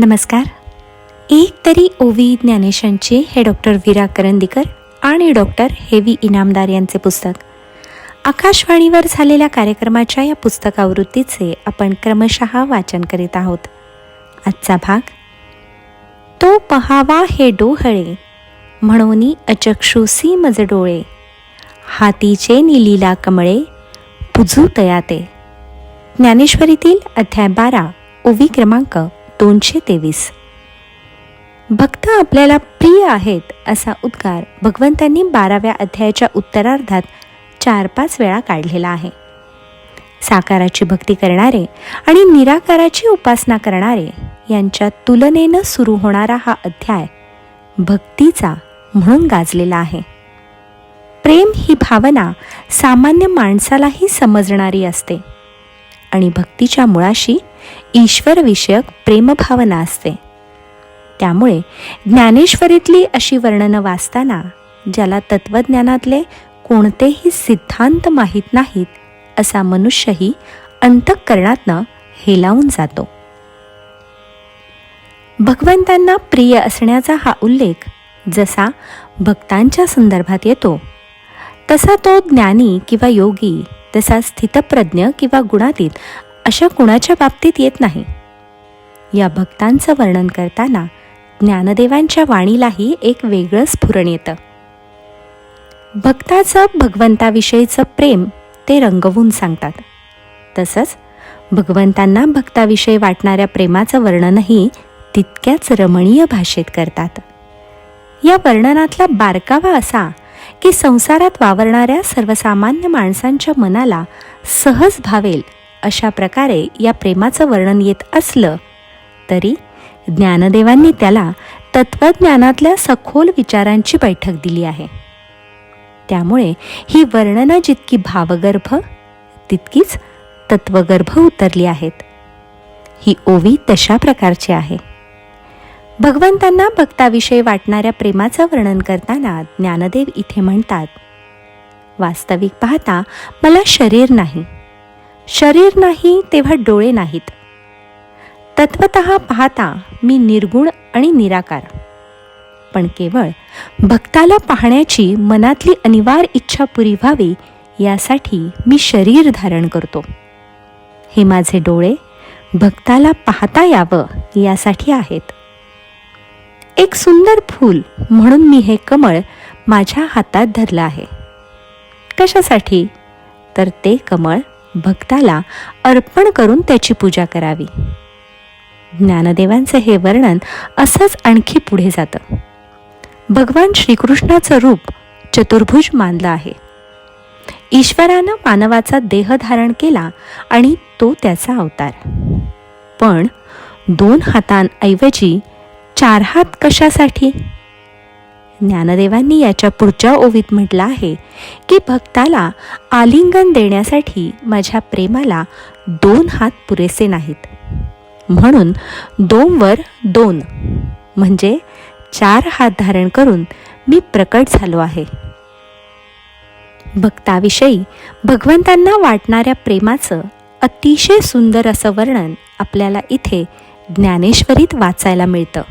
नमस्कार. एक तरी ओवी ज्ञानेशांचे हे डॉक्टर विरा करंदीकर आणि डॉक्टर हेवी इनामदार यांचे पुस्तक. आकाशवाणीवर झालेल्या कार्यक्रमाच्या या पुस्तकावृत्तीचे आपण क्रमशः वाचन करीत आहोत. आजचा भाग तो पहावा हे डोहळे म्हणून अचक्षुसी मज डोळे हातीचे निलीला कमळे पुजू तयाते. ज्ञानेश्वरीतील अध्याय बारा ओवी क्रमांक दोनशे तेवीस. भक्त आपल्याला प्रिय आहेत असा उद्गार भगवंतांनी बाराव्या अध्यायाच्या उत्तरार्धात चार पाच वेळा काढलेला आहे. साकाराची भक्ती करणारे आणि निराकाराची उपासना करणारे यांच्या तुलनेनं सुरू होणारा हा अध्याय भक्तीचा म्हणून गाजलेला आहे. प्रेम ही भावना सामान्य माणसालाही समजणारी असते आणि भक्तीच्या मुळाशी ईश्वरविषयक प्रेमभावना असते. त्यामुळे ज्ञानेश्वरीतली अशी वर्णनं वाचताना ज्याला तत्वज्ञानातले कोणतेही सिद्धांत माहीत नाहीत असा मनुष्यही अंतःकरणातनं हेलावून जातो. भगवंतांना प्रिय असण्याचा हा उल्लेख जसा भक्तांच्या संदर्भात येतो तसा तो ज्ञानी किंवा योगी तसा स्थितप्रज्ञ किंवा गुणातीत अशा कुणाच्या बाबतीत येत नाही. या भक्तांचं वर्णन करताना ज्ञानदेवांच्या वाणीलाही एक वेगळं स्फुरण येतं. भक्ताचं भगवंताविषयीचं प्रेम ते रंगवून सांगतात. तसंच भगवंतांना भक्ताविषयी वाटणाऱ्या प्रेमाचं वर्णनही तितक्याच रमणीय भाषेत करतात. या वर्णनातला बारकावा असा की संसारात वावरणाऱ्या सर्वसामान्य माणसांच्या मनाला सहज भावेल अशा प्रकारे या प्रेमाचं वर्णन येत असलं तरी ज्ञानदेवांनी त्याला तत्वज्ञानातल्या सखोल विचारांची बैठक दिली आहे. त्यामुळे ही वर्णनं जितकी भावगर्भ तितकीच तत्वगर्भ उतरली आहेत. ही ओवी तशा प्रकारची आहे. भगवंतांना भक्ताविषयी वाटणाऱ्या प्रेमाचं वर्णन करताना ज्ञानदेव इथे म्हणतात वास्तविक पाहता मला शरीर नाही शरीर नाही तेव्हा डोळे नाहीत. तत्वत पाहता मी निर्गुण आणि निराकार. पण केवळ भक्ताला पाहण्याची मनातली अनिवार्य इच्छा पुरी व्हावी यासाठी मी शरीर धारण करतो. हे माझे डोळे भक्ताला पाहता यावं यासाठी आहेत. एक सुंदर फूल म्हणून मी हे कमळ माझ्या हातात धरलं आहे. कशासाठी? तर ते कमळ भक्ताला अर्पण करून त्याची पूजा करावी. ज्ञानदेवांचं हे वर्णन असंच आणखी पुढे जातं. भगवान श्रीकृष्णाचं रूप चतुर्भुज मानलं आहे. ईश्वरानं मानवाचा देह धारण केला आणि तो त्याचा अवतार. पण दोन हातांऐवजी चार हात कशासाठी? ज्ञानदेवांनी याच्या पुढच्या ओवीत म्हटलं आहे की भक्ताला आलिंगन देण्यासाठी माझ्या प्रेमाला दोन हात पुरेसे नाहीत. म्हणून दोनवर दोन म्हणजे चार हात धारण करून मी प्रकट झालो आहे. भक्ताविषयी भगवंतांना वाटणाऱ्या प्रेमाचं अतिशय सुंदर असं वर्णन आपल्याला इथे ज्ञानेश्वरीत वाचायला मिळतं.